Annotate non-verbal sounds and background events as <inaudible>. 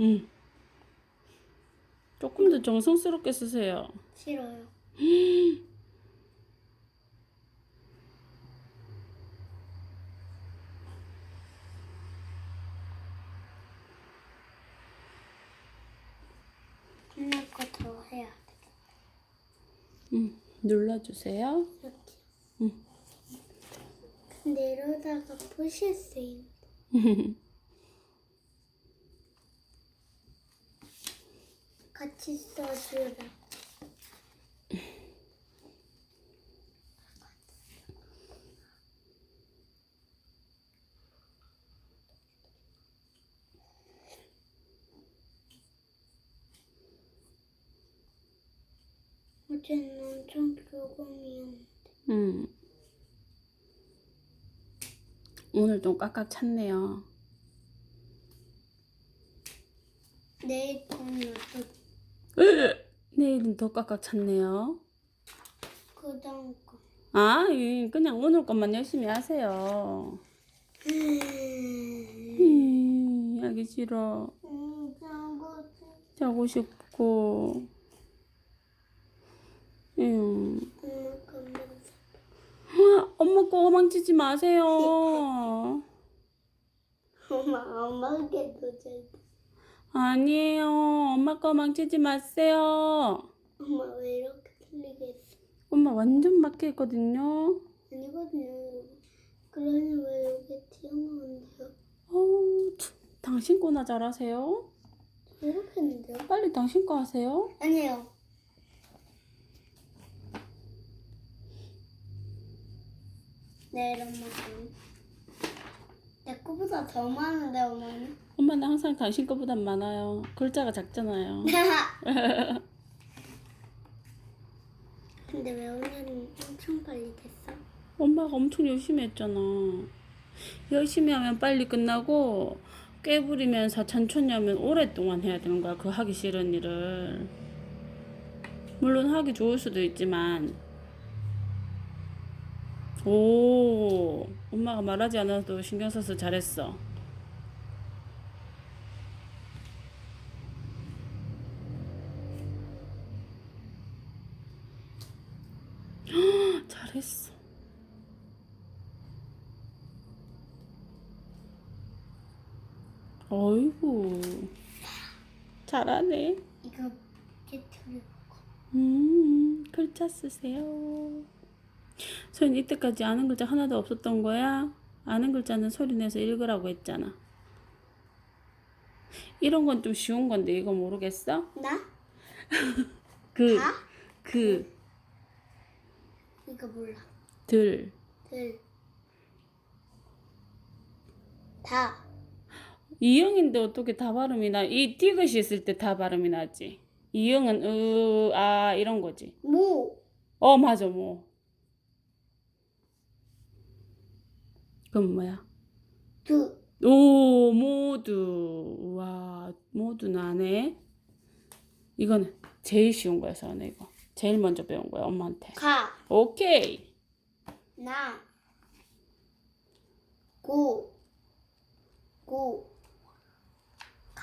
응. 조금 더 정성스럽게 쓰세요. 싫어요. <gasps> 끝날 거더 해야 돼. 응. 눌러주세요. 이렇게. 응. 근데 이러다가 부실 수 있는. <laughs> 써주라. 어제는 엄청 교감이었는데. 응. 오늘 좀 깍깍 찼네요. 내일 거는 또 <laughs> 내일은 더 깍깍 찼네요. 그 다음 거. 아, 예, 그냥 오늘 것만 열심히 하세요. 음, 음, 하기 싫어. 음, 저거 자고 싶고. 음. 엄마 거 망치지 마세요. 엄마 엄마께도 잘. 아니에요. 엄마 거 망치지 마세요. 엄마 왜 이렇게 틀리겠어? 엄마 완전 맞게 했거든요. 아니거든요. 그러니 왜 여기 튀어나온대요? 어우, 참, 당신 거나 잘하세요. 이렇게 했는데요? 빨리 당신 거 하세요. 아니에요. 내일 엄마 내 거보다 더 많은데 엄마는? 엄마는 항상 당신 거보단 많아요. 글자가 작잖아요. <laughs> 근데 왜 오늘은 엄청 빨리 됐어? 엄마가 엄청 열심히 했잖아. 열심히 하면 빨리 끝나고 깨부리면서 천천히 하면 오랫동안 해야 되는 거야. 그 하기 싫은 일을. 물론 하기 좋을 수도 있지만. 오, 엄마가 말하지 않아도 신경 써서 잘했어. <gasps> 잘했어. 어이구, 잘하네. 이거 깨트리고 음, 글자 쓰세요. 소연 이때까지 아는 글자 하나도 없었던 거야? 아는 글자는 소리 내서 읽으라고 했잖아. 이런 건 좀 쉬운 건데 이거 모르겠어? 나? <laughs> 그, 다? 그, 이거 몰라. 들. 들. 다. 이형인데 어떻게 다 발음이 나? 이 디귿이 있을 때 다 발음이 나지. 이형은 으, 아 이런 거지. 모. 어 맞아 뭐. 그럼 뭐야? 두. 오 모두 와 모두 나네. 이거는 제일 쉬운 거야 서연아 이거. 제일 먼저 배운 거야 엄마한테. 가. 오케이. 나. 고. 고.